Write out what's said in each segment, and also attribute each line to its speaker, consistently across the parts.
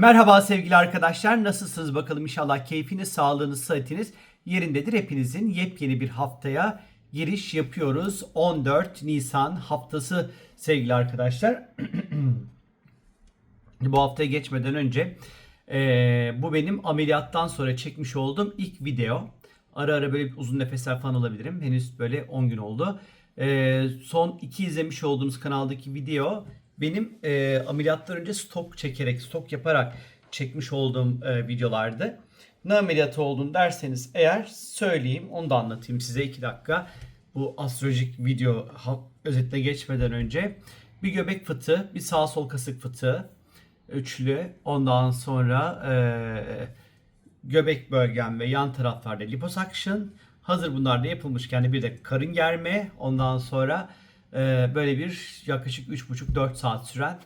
Speaker 1: Merhaba sevgili arkadaşlar. Nasılsınız bakalım inşallah keyfiniz, sağlığınız, sıhhatiniz yerindedir. Hepinizin yepyeni bir haftaya giriş yapıyoruz. 14 Nisan haftası sevgili arkadaşlar. bu haftaya geçmeden önce eee, bu benim ameliyattan sonra çekmiş olduğum ilk video. Ara ara böyle uzun nefesler falan alabilirim. Henüz böyle 10 gün oldu. Eee, son iki izlemiş olduğunuz kanaldaki video benim eee ameliyattan önce stok çekerek, stok yaparak çekmiş olduğum eee, videolardı. Ne ameliyatı oldun derseniz eğer söyleyeyim, onu da anlatayım size 2 dakika. Bu astrolojik video özetine geçmeden önce bir göbek fıtığı, bir sağ sol kasık fıtığı, üçlü. Ondan sonra eee, göbek bölgem ve yan taraflarda liposuction. Hazır bunlar da yapılmışken de bir de karın germe. Ondan sonra böyle bir yaklaşık 3,5-4 saat süren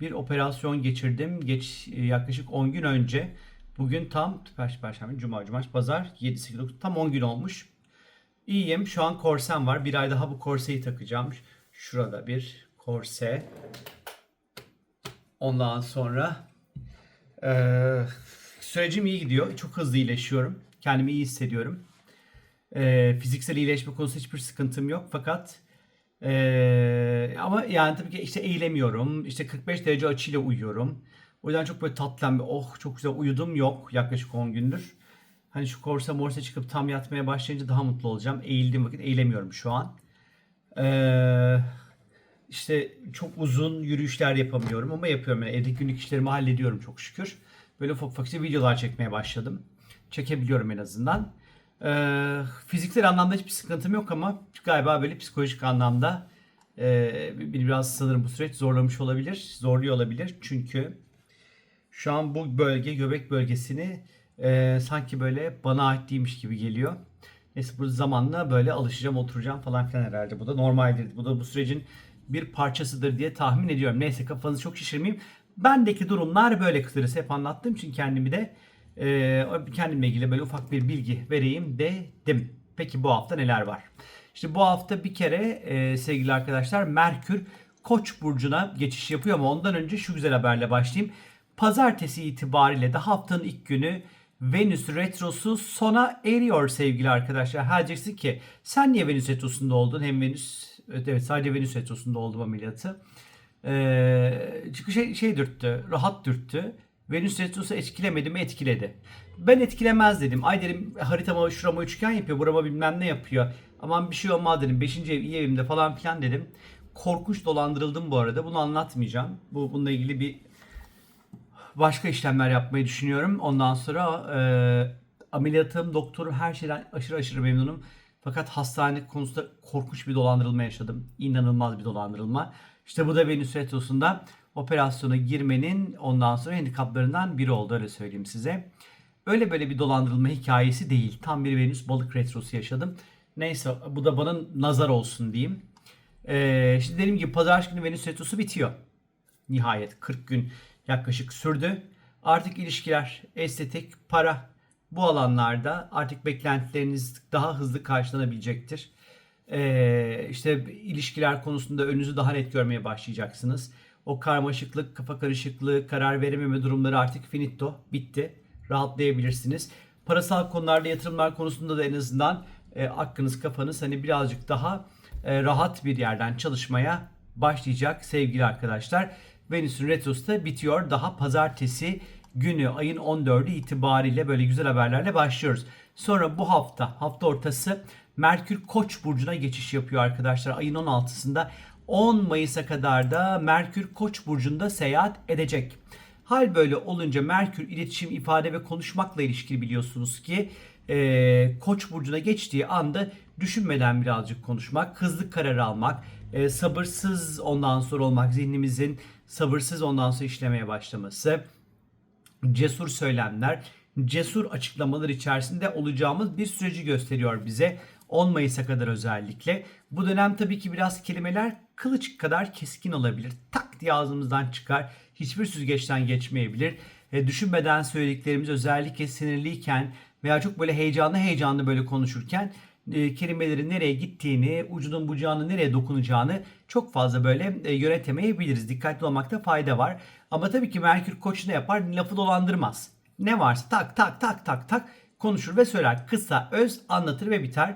Speaker 1: bir operasyon geçirdim. Geç yaklaşık 10 gün önce. Bugün tam Perşembe, Cuma, Cumartesi, Pazar 7, 8, 9 tam 10 gün olmuş. İyiyim. Şu an korsem var. Bir ay daha bu korseyi takacağım. Şurada bir korse. Ondan sonra eee, sürecim iyi gidiyor. Çok hızlı iyileşiyorum. Kendimi iyi hissediyorum. Eee, fiziksel iyileşme konusunda hiçbir sıkıntım yok. Fakat eee, ama yani tabii ki işte eğilemiyorum. İşte 45 derece açıyla uyuyorum. O yüzden çok böyle tatlım. Oh çok güzel uyudum yok yaklaşık 10 gündür. Hani şu korse morse çıkıp tam yatmaya başlayınca daha mutlu olacağım. Eğildiğim vakit eğilemiyorum şu an. Eee işte çok uzun yürüyüşler yapamıyorum ama yapıyorum. Yani evdeki günlük işlerimi hallediyorum çok şükür. Böyle ufak ufak işte videolar çekmeye başladım. Çekebiliyorum en azından. Ee, fiziksel anlamda hiçbir sıkıntım yok ama galiba böyle psikolojik anlamda e, biraz sanırım bu süreç zorlamış olabilir. Zorluyor olabilir. Çünkü şu an bu bölge göbek bölgesini e, sanki böyle bana ait değilmiş gibi geliyor. Neyse bu zamanla böyle alışacağım, oturacağım falan filan herhalde. Bu da normaldir. Bu da bu sürecin bir parçasıdır diye tahmin ediyorum. Neyse kafanızı çok şişirmeyeyim. Bendeki durumlar böyle kısacası hep anlattığım için kendimi de e, kendimle ilgili böyle ufak bir bilgi vereyim dedim. Peki bu hafta neler var? İşte bu hafta bir kere e, sevgili arkadaşlar Merkür Koç burcuna geçiş yapıyor ama ondan önce şu güzel haberle başlayayım. Pazartesi itibariyle de haftanın ilk günü Venüs retrosu sona eriyor sevgili arkadaşlar. Ha diyeceksin ki sen niye Venüs retrosunda oldun? Hem Venüs evet, sadece Venüs retrosunda oldum ameliyatı. Ee, çünkü şey, şey dürttü, rahat dürttü. Venüs retrosu etkilemedi mi etkiledi. Ben etkilemez dedim. Ay dedim haritama şurama üçgen yapıyor, burama bilmem ne yapıyor. Aman bir şey olmaz dedim. Beşinci ev iyi evimde falan filan dedim. Korkunç dolandırıldım bu arada. Bunu anlatmayacağım. Bu bununla ilgili bir başka işlemler yapmayı düşünüyorum. Ondan sonra e, ameliyatım, doktorum her şeyden aşırı aşırı memnunum. Fakat hastane konusunda korkunç bir dolandırılma yaşadım. İnanılmaz bir dolandırılma. İşte bu da Venüs Retrosu'nda operasyona girmenin ondan sonra handikaplarından biri oldu öyle söyleyeyim size. Öyle böyle bir dolandırılma hikayesi değil. Tam bir Venüs balık retrosu yaşadım. Neyse bu da bana nazar olsun diyeyim. Ee, şimdi dediğim gibi pazar günü Venüs retrosu bitiyor. Nihayet 40 gün yaklaşık sürdü. Artık ilişkiler, estetik, para bu alanlarda artık beklentileriniz daha hızlı karşılanabilecektir. Ee, işte ilişkiler konusunda önünüzü daha net görmeye başlayacaksınız. O karmaşıklık, kafa karışıklığı, karar verememe durumları artık finito, bitti. Rahatlayabilirsiniz. Parasal konularda yatırımlar konusunda da en azından e, aklınız, kafanız hani birazcık daha e, rahat bir yerden çalışmaya başlayacak sevgili arkadaşlar. Venüs'ün retrosu da bitiyor. Daha pazartesi günü ayın 14'ü itibariyle böyle güzel haberlerle başlıyoruz. Sonra bu hafta hafta ortası Merkür Koç burcuna geçiş yapıyor arkadaşlar. Ayın 16'sında 10 Mayıs'a kadar da Merkür Koç burcunda seyahat edecek. Hal böyle olunca Merkür iletişim, ifade ve konuşmakla ilişkili biliyorsunuz ki e, Koç burcuna geçtiği anda düşünmeden birazcık konuşmak, hızlı karar almak, e, sabırsız ondan sonra olmak, zihnimizin sabırsız ondan sonra işlemeye başlaması, cesur söylemler, cesur açıklamalar içerisinde olacağımız bir süreci gösteriyor bize. 10 Mayıs'a kadar özellikle. Bu dönem tabii ki biraz kelimeler kılıç kadar keskin olabilir. Tak diye ağzımızdan çıkar. Hiçbir süzgeçten geçmeyebilir. E, düşünmeden söylediklerimiz özellikle sinirliyken veya çok böyle heyecanlı heyecanlı böyle konuşurken e, kelimelerin nereye gittiğini, ucunun bucağının nereye dokunacağını çok fazla böyle e, yönetemeyebiliriz. Dikkatli olmakta fayda var. Ama tabii ki Merkür Koç ne yapar? Lafı dolandırmaz. Ne varsa tak tak tak tak tak konuşur ve söyler. Kısa, öz anlatır ve biter.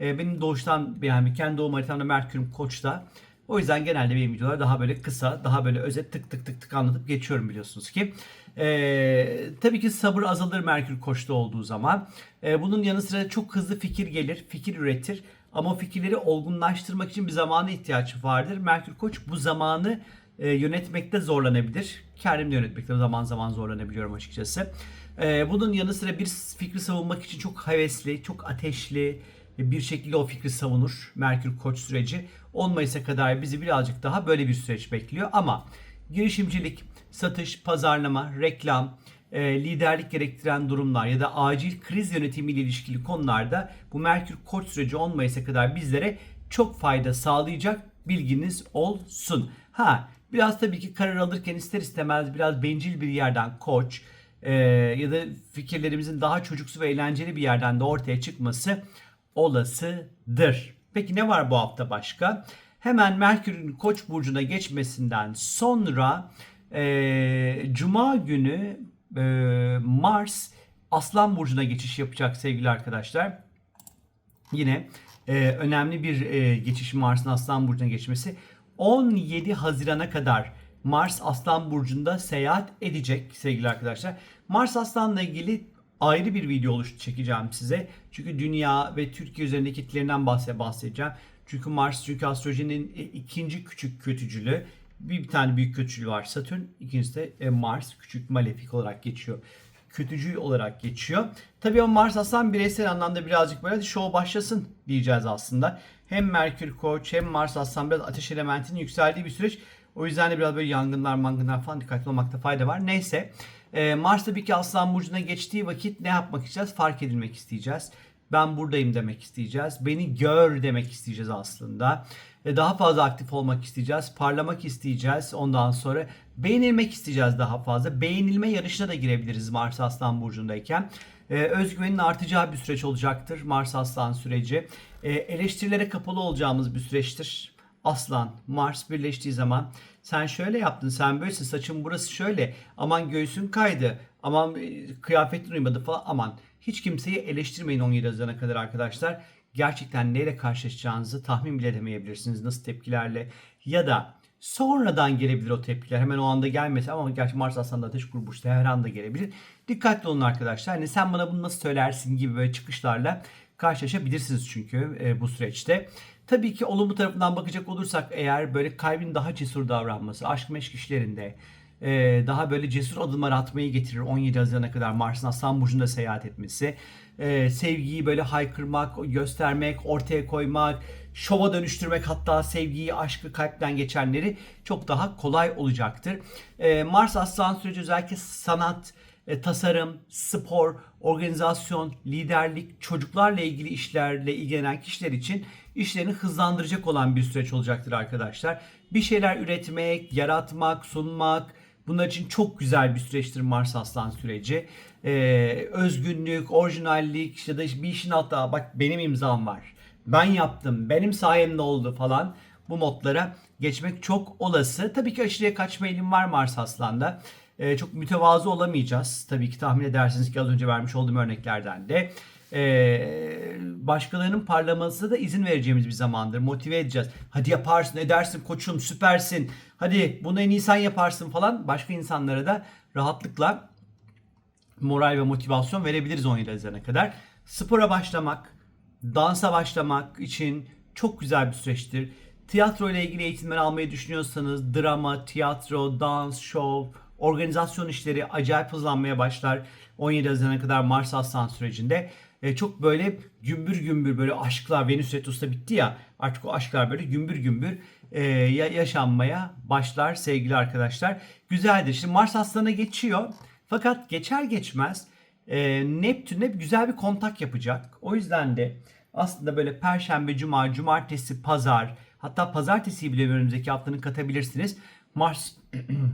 Speaker 1: E, benim doğuştan yani kendi doğum haritamda Merkür'üm Koç'ta. O yüzden genelde benim videolar daha böyle kısa, daha böyle özet tık tık tık tık anlatıp geçiyorum biliyorsunuz ki. Ee, tabii ki sabır azalır Merkür Koç'ta olduğu zaman. Ee, bunun yanı sıra çok hızlı fikir gelir, fikir üretir. Ama fikirleri olgunlaştırmak için bir zamana ihtiyaç vardır. Merkür Koç bu zamanı e, yönetmekte zorlanabilir. Kendim de yönetmekte zaman zaman zorlanabiliyorum açıkçası. Ee, bunun yanı sıra bir fikri savunmak için çok hevesli, çok ateşli, bir şekilde o fikri savunur Merkür Koç süreci. 10 Mayıs'a kadar bizi birazcık daha böyle bir süreç bekliyor ama girişimcilik, satış, pazarlama, reklam, e, liderlik gerektiren durumlar ya da acil kriz yönetimiyle ilişkili konularda bu Merkür Koç süreci 10 Mayıs'a kadar bizlere çok fayda sağlayacak bilginiz olsun. Ha biraz tabii ki karar alırken ister istemez biraz bencil bir yerden koç e, ya da fikirlerimizin daha çocuksu ve eğlenceli bir yerden de ortaya çıkması olasıdır. Peki ne var bu hafta başka? Hemen Merkür'ün Koç burcuna geçmesinden sonra e, Cuma günü e, Mars Aslan burcuna geçiş yapacak sevgili arkadaşlar. Yine e, önemli bir e, geçiş Mars'ın Aslan burcuna geçmesi. 17 Haziran'a kadar Mars Aslan burcunda seyahat edecek sevgili arkadaşlar. Mars Aslan'la ilgili ayrı bir video oluş çekeceğim size. Çünkü dünya ve Türkiye üzerindeki etkilerinden bahse bahsedeceğim. Çünkü Mars çünkü astrolojinin e, ikinci küçük kötücülü. Bir, tane büyük kötücülü var Satürn. İkincisi de e, Mars küçük malefik olarak geçiyor. Kötücül olarak geçiyor. Tabii o Mars aslan bireysel anlamda birazcık böyle show başlasın diyeceğiz aslında. Hem Merkür Koç hem Mars aslan biraz ateş elementinin yükseldiği bir süreç. O yüzden de biraz böyle yangınlar mangınlar falan dikkatli olmakta fayda var. Neyse. E, Mars tabii ki Aslan Burcu'na geçtiği vakit ne yapmak isteyeceğiz? Fark edilmek isteyeceğiz. Ben buradayım demek isteyeceğiz. Beni gör demek isteyeceğiz aslında. E, daha fazla aktif olmak isteyeceğiz. Parlamak isteyeceğiz. Ondan sonra beğenilmek isteyeceğiz daha fazla. Beğenilme yarışına da girebiliriz Mars Aslan Burcu'ndayken. E, özgüvenin artacağı bir süreç olacaktır Mars Aslan süreci. E, eleştirilere kapalı olacağımız bir süreçtir. Aslan, Mars birleştiği zaman sen şöyle yaptın, sen böylesin, saçın burası şöyle, aman göğsün kaydı, aman e, kıyafetin uymadı falan, aman. Hiç kimseyi eleştirmeyin 17 Haziran'a kadar arkadaşlar. Gerçekten neyle karşılaşacağınızı tahmin bile edemeyebilirsiniz. Nasıl tepkilerle ya da sonradan gelebilir o tepkiler. Hemen o anda gelmese ama gerçi Mars aslında ateş grubu işte her anda gelebilir. Dikkatli olun arkadaşlar. Hani sen bana bunu nasıl söylersin gibi böyle çıkışlarla karşılaşabilirsiniz çünkü e, bu süreçte. Tabii ki olumlu tarafından bakacak olursak eğer böyle kalbin daha cesur davranması, aşk meşk işlerinde e, daha böyle cesur adımlar atmayı getirir 17 Haziran'a kadar Mars'ın Aslan Burcu'nda seyahat etmesi. E, sevgiyi böyle haykırmak, göstermek, ortaya koymak, şova dönüştürmek hatta sevgiyi, aşkı kalpten geçenleri çok daha kolay olacaktır. E, Mars Aslan süreci özellikle sanat, e, tasarım, spor, organizasyon, liderlik, çocuklarla ilgili işlerle ilgilenen kişiler için işlerini hızlandıracak olan bir süreç olacaktır arkadaşlar. Bir şeyler üretmek, yaratmak, sunmak bunlar için çok güzel bir süreçtir Mars Aslan süreci. Ee, özgünlük, orijinallik, ya da bir işin altında bak benim imzam var. Ben yaptım, benim sayemde oldu falan bu modlara geçmek çok olası. Tabii ki aşırıya kaçma eğilim var Mars Aslan'da. Ee, çok mütevazı olamayacağız. Tabii ki tahmin edersiniz ki az önce vermiş olduğum örneklerden de. Ee, başkalarının parlamasına da izin vereceğimiz bir zamandır. Motive edeceğiz. Hadi yaparsın, edersin koçum, süpersin. Hadi bunu en iyi yaparsın falan. Başka insanlara da rahatlıkla moral ve motivasyon verebiliriz 17 Haziran'a kadar. Spora başlamak, dansa başlamak için çok güzel bir süreçtir. Tiyatro ile ilgili eğitimler almayı düşünüyorsanız drama, tiyatro, dans, show, organizasyon işleri acayip hızlanmaya başlar. 17 Haziran'a kadar Mars Aslan sürecinde. E, çok böyle gümbür gümbür böyle aşklar Venüs Retrosu'da bitti ya artık o aşklar böyle gümbür gümbür e, yaşanmaya başlar sevgili arkadaşlar. Güzeldir. Şimdi Mars Aslan'a geçiyor. Fakat geçer geçmez e, Neptün'le güzel bir kontak yapacak. O yüzden de aslında böyle Perşembe, Cuma, Cumartesi, Pazar hatta Pazartesi bile önümüzdeki haftanın katabilirsiniz. Mars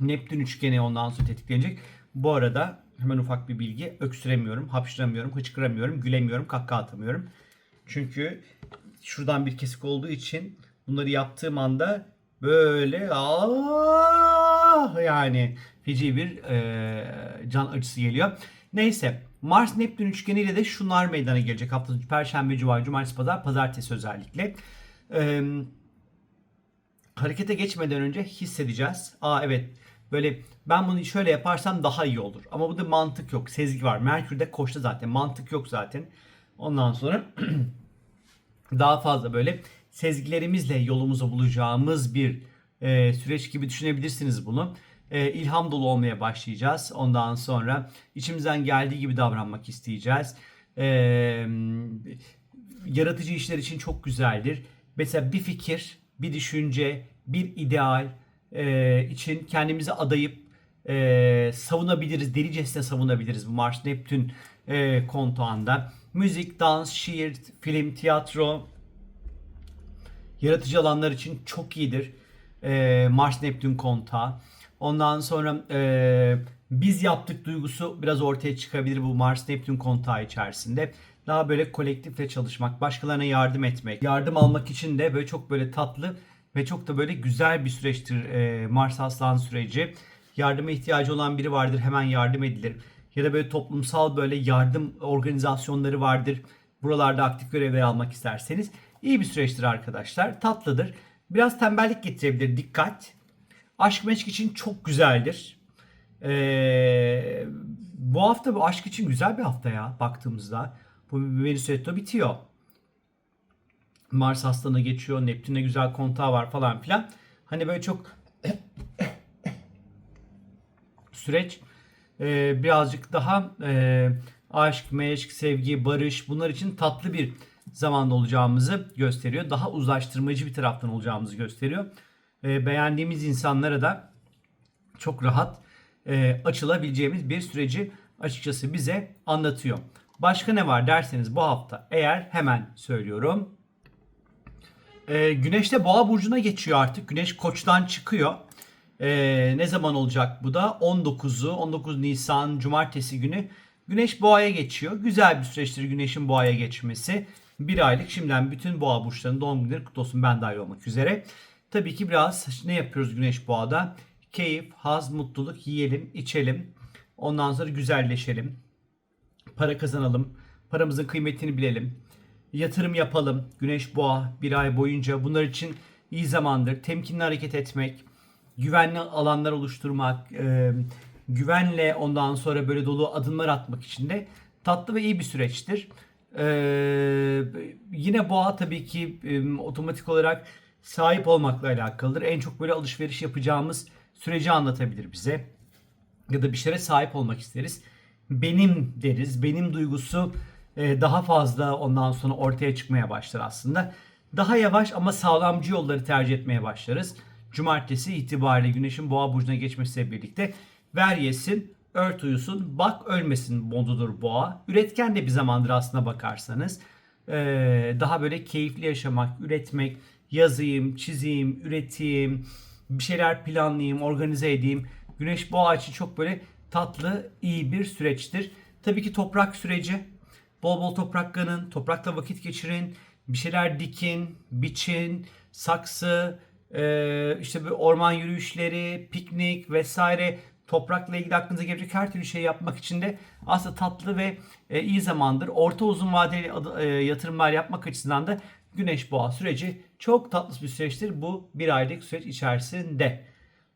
Speaker 1: Neptün üçgeni ondan sonra tetiklenecek. Bu arada hemen ufak bir bilgi. Öksüremiyorum, hapşıramıyorum, hıçkıramıyorum, gülemiyorum, kahkaha atamıyorum. Çünkü şuradan bir kesik olduğu için bunları yaptığım anda böyle "Aa!" yani feci bir e, can acısı geliyor. Neyse Mars Neptün üçgeniyle de şunlar meydana gelecek hafta Perşembe, Cuma, Cumartesi, Pazar, Pazartesi özellikle. Eee harekete geçmeden önce hissedeceğiz. Aa evet böyle ben bunu şöyle yaparsam daha iyi olur. Ama bu da mantık yok. Sezgi var. Merkür de koştu zaten. Mantık yok zaten. Ondan sonra daha fazla böyle sezgilerimizle yolumuzu bulacağımız bir e, süreç gibi düşünebilirsiniz bunu. E, ilham dolu olmaya başlayacağız. Ondan sonra içimizden geldiği gibi davranmak isteyeceğiz. E, yaratıcı işler için çok güzeldir. Mesela bir fikir, bir düşünce, bir ideal e, için kendimizi adayıp e, savunabiliriz, delicesine savunabiliriz bu Mars Neptün e, kontuğunda. Müzik, dans, şiir, film, tiyatro, yaratıcı alanlar için çok iyidir. E, Mars Neptün kontağı. Ondan sonra e, biz yaptık duygusu biraz ortaya çıkabilir bu Mars Neptün kontağı içerisinde. Daha böyle kolektifle çalışmak, başkalarına yardım etmek, yardım almak için de böyle çok böyle tatlı ve çok da böyle güzel bir süreçtir e, Mars Aslan süreci. Yardıma ihtiyacı olan biri vardır hemen yardım edilir. Ya da böyle toplumsal böyle yardım organizasyonları vardır. Buralarda aktif görevler almak isterseniz iyi bir süreçtir arkadaşlar. Tatlıdır. Biraz tembellik getirebilir. Dikkat. Aşk meşk için çok güzeldir. Ee, bu hafta bu aşk için güzel bir hafta ya baktığımızda. Bu Venüs bitiyor. Mars Aslan'a geçiyor. Neptün'e güzel kontağı var falan filan. Hani böyle çok süreç e, birazcık daha e, aşk, meşk, sevgi, barış bunlar için tatlı bir zamanda olacağımızı gösteriyor. Daha uzlaştırmacı bir taraftan olacağımızı gösteriyor. E, beğendiğimiz insanlara da çok rahat e, açılabileceğimiz bir süreci açıkçası bize anlatıyor. Başka ne var derseniz bu hafta eğer hemen söylüyorum. E, Güneş de Boğa burcuna geçiyor artık. Güneş Koç'tan çıkıyor. E, ne zaman olacak bu da? 19'u 19 Nisan Cumartesi günü Güneş Boğa'ya geçiyor. Güzel bir süreçtir Güneş'in Boğa'ya geçmesi. Bir aylık şimdiden bütün Boğa burçlarının doğum günleri kutlu olsun ben dahil olmak üzere. Tabii ki biraz ne yapıyoruz Güneş Boğa'da? Keyif, haz, mutluluk yiyelim, içelim. Ondan sonra güzelleşelim. Para kazanalım. Paramızın kıymetini bilelim. Yatırım yapalım. Güneş boğa bir ay boyunca bunlar için iyi zamandır. Temkinli hareket etmek, güvenli alanlar oluşturmak, e, güvenle ondan sonra böyle dolu adımlar atmak için de tatlı ve iyi bir süreçtir. E, yine boğa tabii ki e, otomatik olarak sahip olmakla alakalıdır. En çok böyle alışveriş yapacağımız süreci anlatabilir bize. Ya da bir şeye sahip olmak isteriz. Benim deriz. Benim duygusu e, daha fazla ondan sonra ortaya çıkmaya başlar aslında. Daha yavaş ama sağlamcı yolları tercih etmeye başlarız. Cumartesi itibariyle güneşin boğa burcuna geçmesiyle birlikte ver yesin, ört uyusun, bak ölmesin modudur boğa. Üretken de bir zamandır aslına bakarsanız. Ee, daha böyle keyifli yaşamak, üretmek, yazayım, çizeyim, üreteyim, bir şeyler planlayayım, organize edeyim. Güneş boğa için çok böyle tatlı, iyi bir süreçtir. Tabii ki toprak süreci. Bol bol toprak kanın, toprakla vakit geçirin, bir şeyler dikin, biçin, saksı, e, işte bir orman yürüyüşleri, piknik vesaire toprakla ilgili aklınıza gelecek her türlü şey yapmak için de aslında tatlı ve e, iyi zamandır. Orta uzun vadeli e, yatırımlar yapmak açısından da Güneş Boğa süreci çok tatlı bir süreçtir bu bir aylık süreç içerisinde.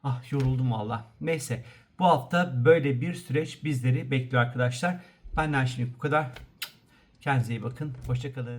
Speaker 1: Ah yoruldum valla. Neyse bu hafta böyle bir süreç bizleri bekliyor arkadaşlar. Benden şimdi bu kadar. Kendinize iyi bakın. Hoşçakalın.